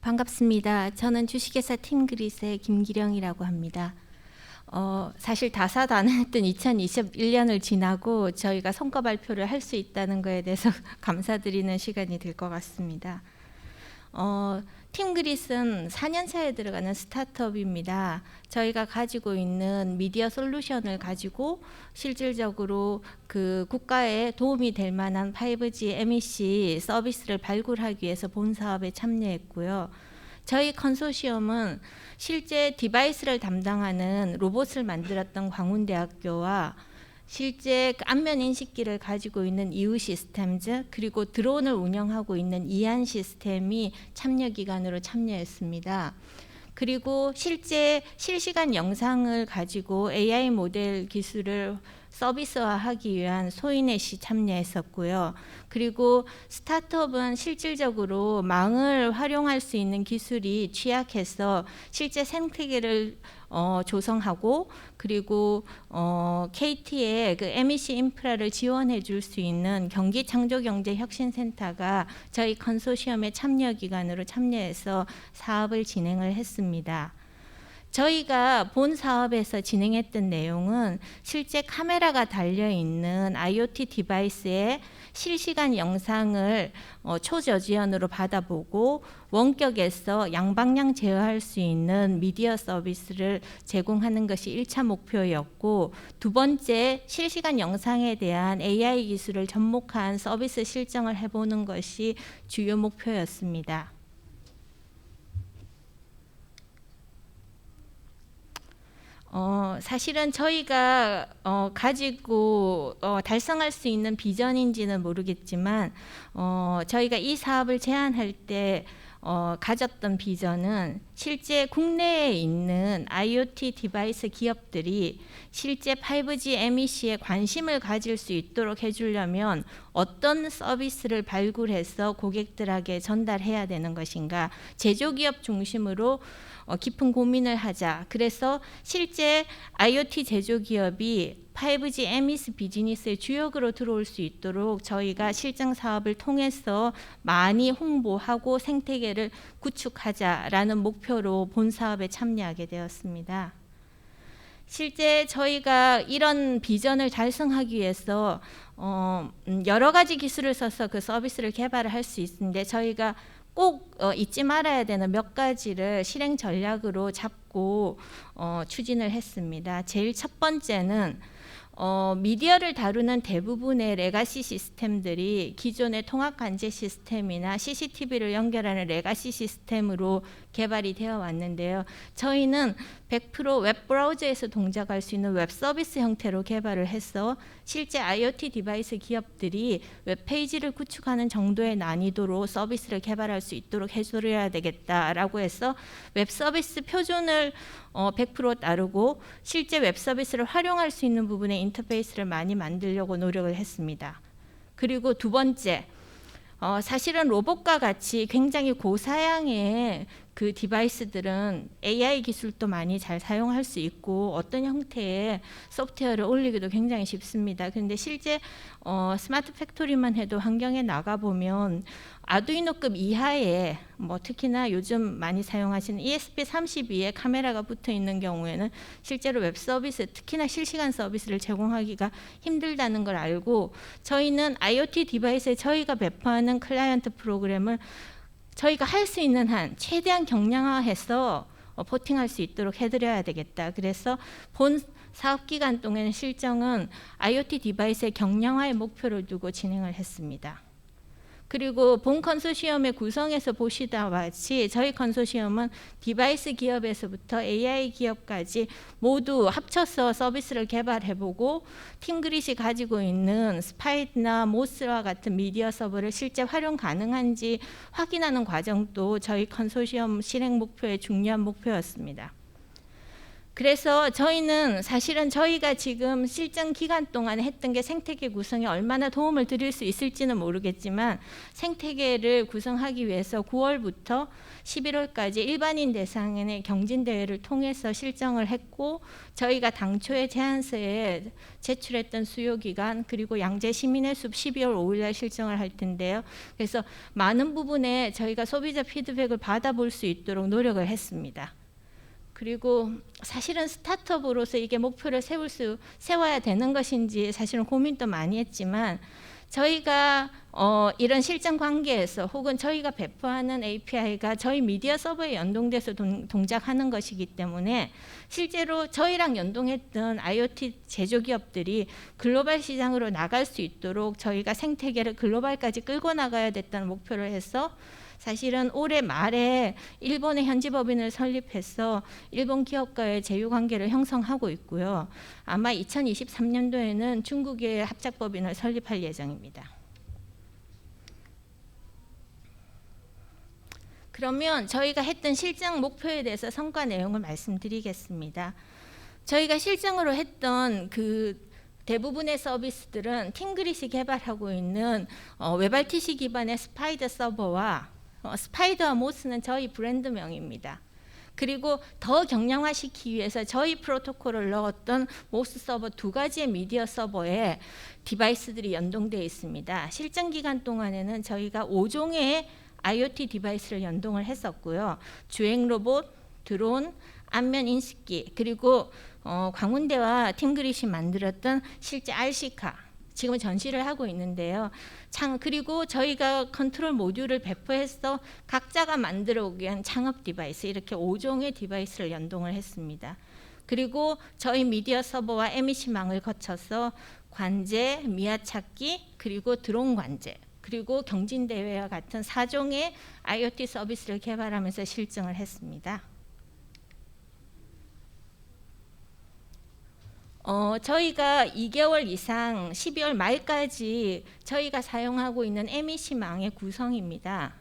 반갑습니다. 저는 주식회사 팀그릿의 김기령이라고 합니다. 어, 사실 다사다난했던 2021년을 지나고 저희가 성과 발표를 할 수 있다는 것에 대해서 감사드리는 시간이 될 것 같습니다. 어, 팀그릿은 4년차에 들어가는 스타트업입니다. 저희가 가지고 있는 미디어 솔루션을 가지고 실질적으로 그 국가에 도움이 될 만한 5G MEC 서비스를 발굴하기 위해서 본 사업에 참여했고요. 저희 컨소시엄은 실제 디바이스를 담당하는 로봇을 만들었던 광운대학교와 실제 그 안면 인식기를 가지고 있는 이우 시스템즈 그리고 드론을 운영하고 있는 이안 시스템이 참여 기관으로 참여했습니다. 그리고 실제 실시간 영상을 가지고 AI 모델 기술을 서비스화하기 위한 소이넷이 참여했었고요. 그리고 스타트업은 실질적으로 망을 활용할 수 있는 기술이 취약해서 실제 생태계를 어, 조성하고 그리고 어, KT의 그 MEC 인프라를 지원해 줄 수 있는 경기 창조 경제 혁신 센터가 저희 컨소시엄의 참여 기관으로 참여해서 사업을 진행을 했습니다. 저희가 본 사업에서 진행했던 내용은 실제 카메라가 달려 있는 IoT 디바이스에 실시간 영상을 어, 초저지연으로 받아보고 원격에서 양방향 제어할 수 있는 미디어 서비스를 제공하는 것이 1차 목표였고 두 번째 실시간 영상에 대한 AI 기술을 접목한 서비스 실정을 해보는 것이 주요 목표였습니다. 어, 사실은 저희가 어, 가지고 어, 달성할 수 있는 비전인지는 모르겠지만 어, 저희가 이 사업을 제안할 때 어, 가졌던 비전은 실제 국내에 있는 IoT 디바이스 기업들이 실제 5G MEC에 관심을 가질 수 있도록 해주려면 어떤 서비스를 발굴해서 고객들에게 전달해야 되는 것인가 제조기업 중심으로 어, 깊은 고민을 하자. 그래서 실제 IoT 제조기업이 5G MES 비즈니스의 주역으로 들어올 수 있도록 저희가 실증 사업을 통해서 많이 홍보하고 생태계를 구축하자라는 목표로 본 사업에 참여하게 되었습니다. 실제 저희가 이런 비전을 달성하기 위해서 어, 음, 여러 가지 기술을 써서 그 서비스를 개발을 할 수 있는데 저희가 꼭 어, 잊지 말아야 되는 몇 가지를 실행 전략으로 잡고 어, 추진을 했습니다. 제일 첫 번째는 어, 미디어를 다루는 대부분의 레가시 시스템들이 기존의 통합 관제 시스템이나 CCTV를 연결하는 레가시 시스템으로 개발이 되어 왔는데요. 저희는 100% 웹브라우저에서 동작할 수 있는 웹 서비스 형태로 개발을 해서 실제 IoT 디바이스 기업들이 웹페이지를 구축하는 정도의 난이도로 서비스를 개발할 수 있도록 해줘야 되겠다라고 해서 웹 서비스 표준을 어, 100% 따르고 실제 웹 서비스를 활용할 수 있는 부분의 인터페이스를 많이 만들려고 노력을 했습니다. 그리고 두 번째, 어, 사실은 로봇과 같이 굉장히 고사양의 그 디바이스들은 AI 기술도 많이 잘 사용할 수 있고 어떤 형태의 소프트웨어를 올리기도 굉장히 쉽습니다. 그런데 실제 어, 스마트 팩토리만 해도 환경에 나가 보면 아두이노급 이하의 뭐 특히나 요즘 많이 사용하시는 ESP32에 카메라가 붙어 있는 경우에는 실제로 웹 서비스 특히나 실시간 서비스를 제공하기가 힘들다는 걸 알고 저희는 IoT 디바이스에 저희가 배포하는 클라이언트 프로그램을 저희가 할 수 있는 한 최대한 경량화해서 어, 포팅할 수 있도록 해드려야 되겠다. 그래서 본 사업 기간 동안 실정은 IoT 디바이스의 경량화의 목표를 두고 진행을 했습니다. 그리고 본 컨소시엄의 구성에서 보시다 같이 저희 컨소시엄은 디바이스 기업에서부터 AI 기업까지 모두 합쳐서 서비스를 개발해보고 팀그릿이 가지고 있는 스파이나 모스와 같은 미디어 서버를 실제 활용 가능한지 확인하는 과정도 저희 컨소시엄 실행 목표의 중요한 목표였습니다. 그래서 저희는 사실은 저희가 지금 실전 기간 동안 했던 게 생태계 구성에 얼마나 도움을 드릴 수 있을지는 모르겠지만 생태계를 구성하기 위해서 9월부터 11월까지 일반인 대상의 경진 대회를 통해서 실정을 했고 저희가 당초에 제안서에 제출했던 수요 기간 그리고 양재 시민의 숲 12월 5일 날 실정을 할 텐데요. 그래서 많은 부분에 저희가 소비자 피드백을 받아볼 수 있도록 노력을 했습니다. 그리고 사실은 스타트업으로서 이게 목표를 세울 수 세워야 되는 것인지 사실은 고민도 많이 했지만 저희가 어, 이런 실전 관계에서 혹은 저희가 배포하는 API가 저희 미디어 서버에 연동돼서 동, 동작하는 것이기 때문에 실제로 저희랑 연동했던 IoT 제조 기업들이 글로벌 시장으로 나갈 수 있도록 저희가 생태계를 글로벌까지 끌고 나가야 됐다는 목표를 해서 사실은 올해 말에 일본의 현지 법인을 설립해서 일본 기업과의 제휴 관계를 형성하고 있고요. 아마 2023년도에는 중국의 합작 법인을 설립할 예정입니다. 그러면 저희가 했던 실정 목표에 대해서 성과 내용을 말씀드리겠습니다. 저희가 실정으로 했던 그 대부분의 서비스들은 팅그릿이 개발하고 있는 어, 웹RTC 기반의 스파이더 서버와 어, 스파이더와 모스는 저희 브랜드명입니다. 그리고 더 경량화시키기 위해서 저희 프로토콜을 넣었던 모스 서버 두 가지의 미디어 서버에 디바이스들이 연동되어 있습니다. 실전 기간 동안에는 저희가 5종의 IoT 디바이스를 연동을 했었고요. 주행 로봇, 드론, 안면 인식기 그리고 어, 광운대와 팀그릿이 만들었던 실제 RC카 지금 전시를 하고 있는데요. 창 그리고 저희가 컨트롤 모듈을 배포해서 각자가 만들어 오기 위한 창업 디바이스 이렇게 5종의 디바이스를 연동을 했습니다. 그리고 저희 미디어 서버와 MEC망을 거쳐서 관제, 미아 찾기 그리고 드론 관제 그리고 경진대회와 같은 4종의 IoT 서비스를 개발하면서 실증을 했습니다. 어, 저희가 2개월 이상 12월 말까지 저희가 사용하고 있는 MEC망의 구성입니다.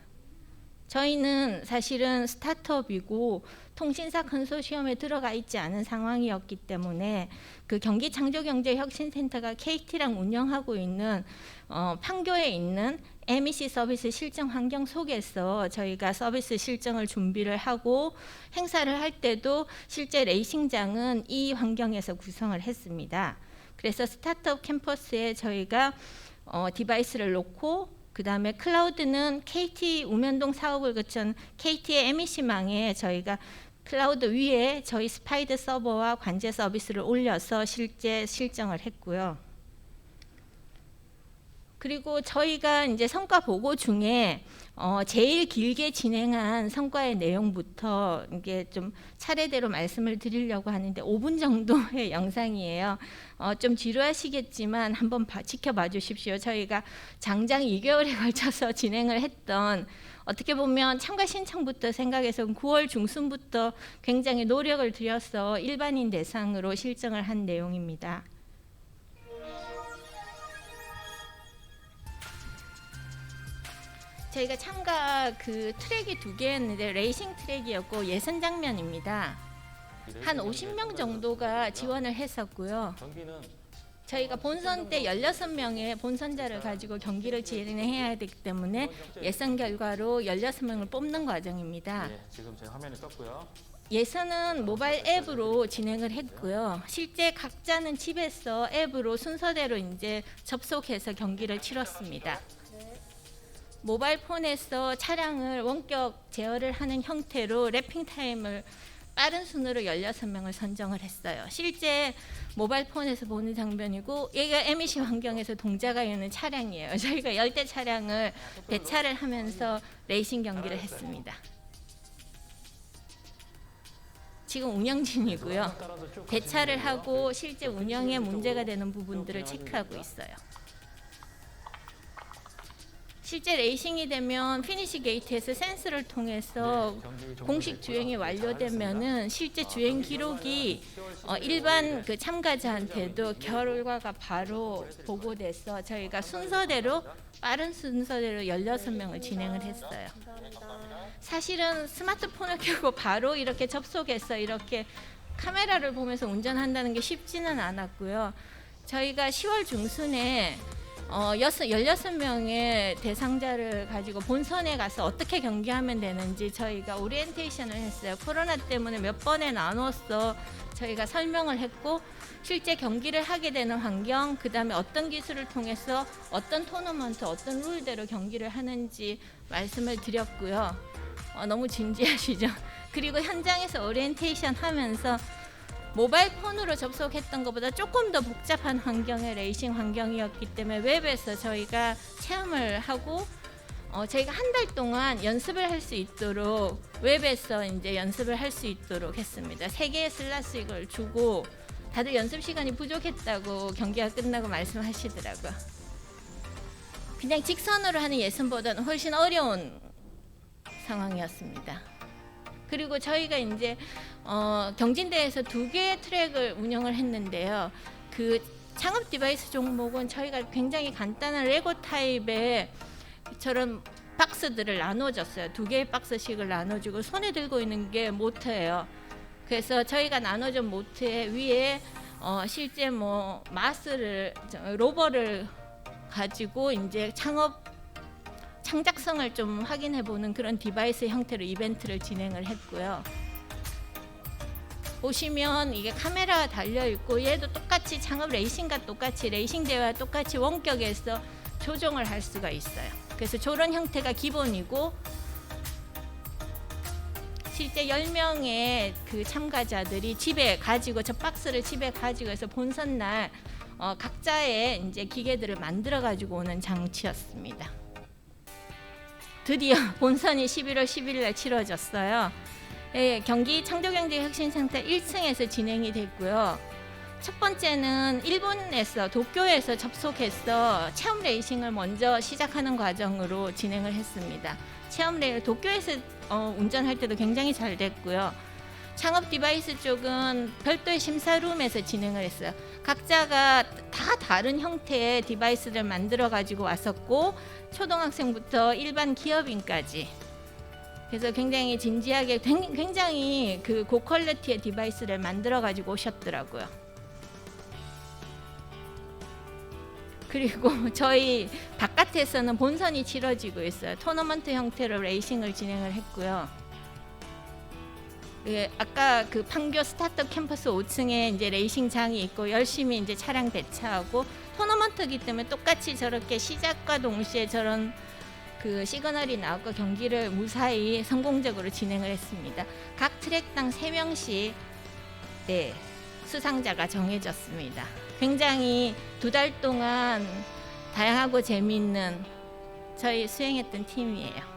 저희는 사실은 스타트업이고 통신사 컨소시엄에 들어가 있지 않은 상황이었기 때문에 그 경기 창조경제혁신센터가 KT랑 운영하고 있는 어, 판교에 있는 MEC 서비스 실정 환경 속에서 저희가 서비스 실정을 준비를 하고 행사를 할 때도 실제 레이싱장은 이 환경에서 구성을 했습니다. 그래서 스타트업 캠퍼스에 저희가 어, 디바이스를 놓고 그 다음에 클라우드는 KT 우면동 사업을 거친 KT의 MEC망에 저희가 클라우드 위에 저희 스파이드 서버와 관제 서비스를 올려서 실제 실정을 했고요. 그리고 저희가 이제 성과 보고 중에 어 제일 길게 진행한 성과의 내용부터 이게 좀 차례대로 말씀을 드리려고 하는데 5분 정도의 영상이에요. 어 좀 지루하시겠지만 한번 봐, 지켜봐 주십시오. 저희가 장장 2개월에 걸쳐서 진행을 했던 어떻게 보면 참가 신청부터 생각해서 9월 중순부터 굉장히 노력을 들여서 일반인 대상으로 실정을 한 내용입니다. 저희가 참가 그 트랙이 두 개였는데 레이싱 트랙이었고 예선 장면입니다. 한 50명 정도가 지원을 했었고요. 경기는 저희가 본선 때 16명의 본선자를 가지고 경기를 진행해야 되기 때문에 예선 결과로 16명을 뽑는 과정입니다. 예, 지금 제 화면에 떴고요. 예선은 모바일 앱으로 진행을 했고요. 실제 각자는 집에서 앱으로 순서대로 이제 접속해서 경기를 치렀습니다. 모바일 폰에서 차량을 원격 제어를 하는 형태로 랩핑 타임을 빠른 순으로 16명을 선정을 했어요. 실제 모바일 폰에서 보는 장면이고 얘가 MEC 환경에서 동작하 있는 차량이에요. 저희가 열대 차량을 대차를 하면서 레이싱 경기를 했습니다. 지금 운영 중이고요. 따라서 쭉 대차를 하고 실제 운영에 문제가 되는 부분들을 체크하고 있어요. 실제 레이싱이 되면 피니시 게이트에서 센스를 통해서 네. 공식 주행이 완료되면은 실제 주행 기록이 어, 일반 그 참가자한테도 결과가 바로 보고돼서 저희가 순서대로 빠른 순서대로 16명을 진행을 했어요. 사실은 스마트폰을 켜고 바로 이렇게 접속해서 이렇게 카메라를 보면서 운전한다는 게 쉽지는 않았고요. 저희가 10월 중순에 어, 여섯, 16명의 대상자를 가지고 본선에 가서 어떻게 경기하면 되는지 저희가 오리엔테이션을 했어요. 코로나 때문에 몇 번에 나눠서 저희가 설명을 했고 실제 경기를 하게 되는 환경, 그 다음에 어떤 기술을 통해서 어떤 토너먼트, 어떤 룰대로 경기를 하는지 말씀을 드렸고요. 어, 너무 진지하시죠? 그리고 현장에서 오리엔테이션 하면서 모바일 폰으로 접속했던 것보다 조금 더 복잡한 환경의 레이싱 환경이었기 때문에 웹에서 저희가 체험을 하고 어, 저희가 한 달 동안 연습을 할 수 있도록 웹에서 이제 연습을 할 수 있도록 했습니다. 세 개의 슬라스 이걸 주고 다들 연습 시간이 부족했다고 경기가 끝나고 말씀하시더라고요. 그냥 직선으로 하는 예선보다는 훨씬 어려운 상황이었습니다. 그리고 저희가 이제 어, 경진대에서 두 개의 트랙을 운영을 했는데요. 그 창업 디바이스 종목은 저희가 굉장히 간단한 레고 타입의 저런 박스들을 나눠줬어요. 두 개의 박스씩을 나눠주고 손에 들고 있는 게 모터예요. 그래서 저희가 나눠준 모터에 위에 어, 실제 뭐 마스를 저, 로버를 가지고 이제 창업 창작성을 좀 확인해 보는 그런 디바이스 형태로 이벤트를 진행을 했고요. 보시면 이게 카메라가 달려 있고 얘도 똑같이 창업 레이싱과 똑같이 레이싱 대회와 똑같이 원격에서 조정을 할 수가 있어요. 그래서 저런 형태가 기본이고 실제 10명의 그 참가자들이 집에 가지고 저 박스를 집에 가지고 해서 본선 날 어, 각자의 이제 기계들을 만들어 가지고 오는 장치였습니다. 드디어 본선이 11월 10일 날 치러졌어요. 예, 경기 창조경제혁신센터 1층에서 진행이 됐고요. 첫 번째는 일본에서 도쿄에서 접속해서 체험 레이싱을 먼저 시작하는 과정으로 진행을 했습니다. 체험 레이 도쿄에서 어, 운전할 때도 굉장히 잘 됐고요. 창업 디바이스 쪽은 별도의 심사룸에서 진행을 했어요. 각자가 다 다른 형태의 디바이스를 만들어 가지고 왔었고 초등학생부터 일반 기업인까지 그래서 굉장히 진지하게 굉장히 그 고퀄리티의 디바이스를 만들어 가지고 오셨더라고요. 그리고 저희 바깥에서는 본선이 치러지고 있어요. 토너먼트 형태로 레이싱을 진행을 했고요. 예, 아까 그 판교 스타트업 캠퍼스 5층에 이제 레이싱장이 있고 열심히 이제 차량 배차하고 토너먼트기 때문에 똑같이 저렇게 시작과 동시에 저런 그 시그널이 나오고 경기를 무사히 성공적으로 진행을 했습니다. 각 트랙당 3명씩 네, 수상자가 정해졌습니다. 굉장히 두 달 동안 다양하고 재미있는 저희 수행했던 팀이에요.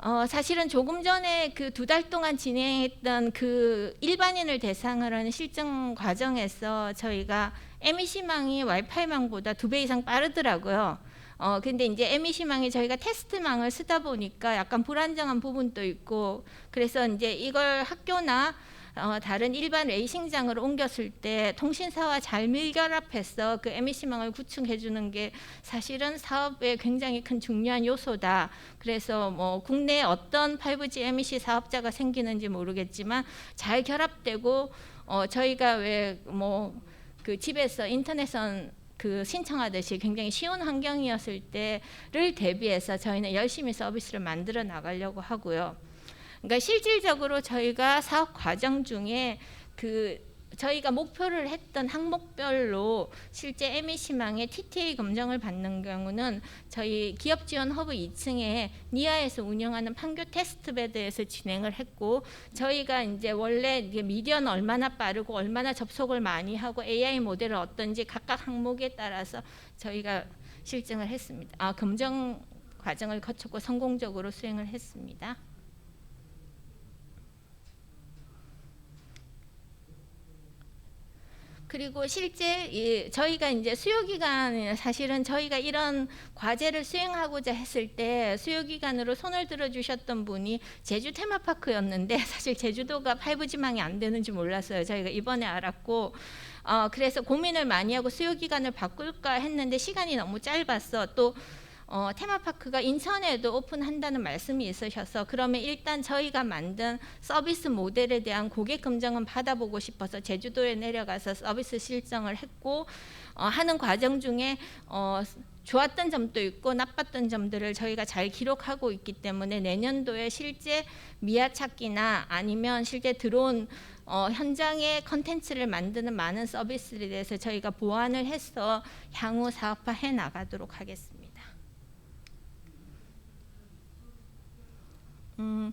어, 사실은 조금 전에 그 두 달 동안 진행했던 그 일반인을 대상으로 하는 실증 과정에서 저희가 MEC망이 와이파이망보다 두 배 이상 빠르더라고요. 어, 근데 이제 MEC망이 저희가 테스트망을 쓰다 보니까 약간 불안정한 부분도 있고 그래서 이제 이걸 학교나 어, 다른 일반 레이싱장으로 옮겼을 때 통신사와 잘 밀결합해서 그 MEC망을 구축해 주는 게 사실은 사업에 굉장히 큰 중요한 요소다. 그래서 뭐 국내에 어떤 5G MEC 사업자가 생기는지 모르겠지만 잘 결합되고 어, 저희가 왜 뭐 그 집에서 인터넷선 그 신청하듯이 굉장히 쉬운 환경이었을 때를 대비해서 저희는 열심히 서비스를 만들어 나가려고 하고요. 그러니까 실질적으로 저희가 사업 과정 중에 그 저희가 목표를 했던 항목별로 실제 MEC망의 TTA 검정을 받는 경우는 저희 기업 지원 허브 2층에 니아에서 운영하는 판교 테스트 베드에서 진행을 했고 저희가 이제 원래 미디어는 얼마나 빠르고 얼마나 접속을 많이 하고 AI 모델은 어떤지 각각 항목에 따라서 저희가 실증을 했습니다. 아, 검정 과정을 거쳤고 성공적으로 수행을 했습니다. 그리고 실제 저희가 이제 수요 기간 사실은 저희가 이런 과제를 수행하고자 했을 때 수요 기간으로 손을 들어 주셨던 분이 제주 테마파크였는데 사실 제주도가 5G망이 안 되는지 몰랐어요. 저희가 이번에 알았고 어, 그래서 고민을 많이 하고 수요 기간을 바꿀까 했는데 시간이 너무 짧았어. 또 어, 테마파크가 인천에도 오픈한다는 말씀이 있으셔서 그러면 일단 저희가 만든 서비스 모델에 대한 고객 검증은 받아보고 싶어서 제주도에 내려가서 서비스 실정을 했고 어, 하는 과정 중에 어, 좋았던 점도 있고 나빴던 점들을 저희가 잘 기록하고 있기 때문에 내년도에 실제 미아 찾기나 아니면 실제 들어온 어, 현장에 컨텐츠를 만드는 많은 서비스에 대해서 저희가 보완을 해서 향후 사업화해 나가도록 하겠습니다. 음,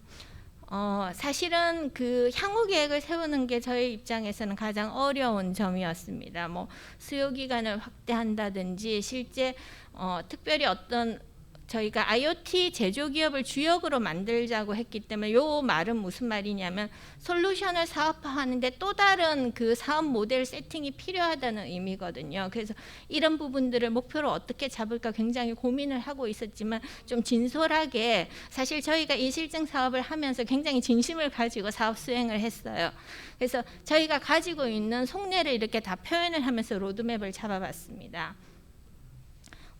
어, 사실은 그 향후 계획을 세우는 게 저희 입장에서는 가장 어려운 점이었습니다. 뭐 수요 기간을 확대한다든지 실제 어, 특별히 어떤 저희가 IoT 제조 기업을 주역으로 만들자고 했기 때문에 요 말은 무슨 말이냐면 솔루션을 사업화하는데 또 다른 그 사업 모델 세팅이 필요하다는 의미거든요. 그래서 이런 부분들을 목표로 어떻게 잡을까 굉장히 고민을 하고 있었지만 좀 진솔하게 사실 저희가 이 실증 사업을 하면서 굉장히 진심을 가지고 사업 수행을 했어요. 그래서 저희가 가지고 있는 속내를 이렇게 다 표현을 하면서 로드맵을 잡아봤습니다.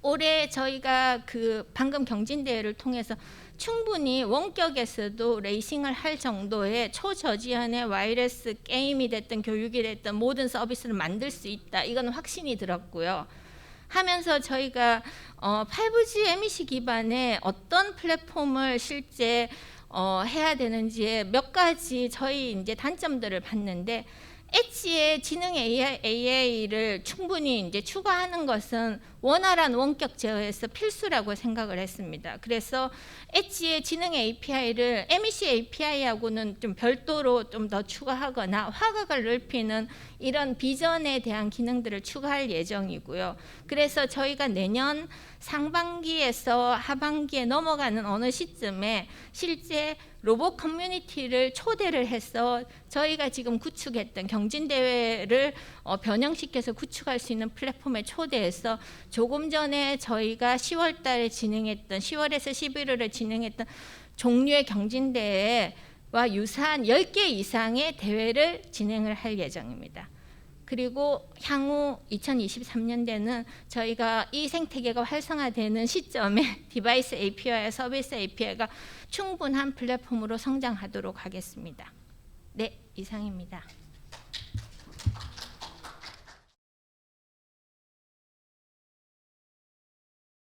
올해 저희가 그 방금 경진대회를 통해서 충분히 원격에서도 레이싱을 할 정도의 초저지연의 와이러스 게임이 됐든 교육이 됐든 모든 서비스를 만들 수 있다. 이건 확신이 들었고요. 하면서 저희가 어, 5G MEC 기반의 어떤 플랫폼을 실제 어, 해야 되는지에 몇 가지 저희 이제 단점들을 봤는데 엣지의 지능 AI, AI를 충분히 이제 추가하는 것은 원활한 원격 제어에서 필수라고 생각을 했습니다. 그래서 엣지의 지능 API를 MEC API하고는 좀 별도로 좀 더 추가하거나 화각을 넓히는 이런 비전에 대한 기능들을 추가할 예정이고요. 그래서 저희가 내년 상반기에서 하반기에 넘어가는 어느 시점에 실제 로봇 커뮤니티를 초대를 해서 저희가 지금 구축했던 경진대회를 어, 변형시켜서 구축할 수 있는 플랫폼에 초대해서 조금 전에 저희가 10월 달에 진행했던 10월에서 11월에 진행했던 종류의 경진대회 와 유사한 10개 이상의 대회를 진행을 할 예정입니다. 그리고 향후 2023년대는 저희가 이 생태계가 활성화되는 시점에 디바이스 API와 서비스 API가 충분한 플랫폼으로 성장하도록 하겠습니다. 네, 이상입니다.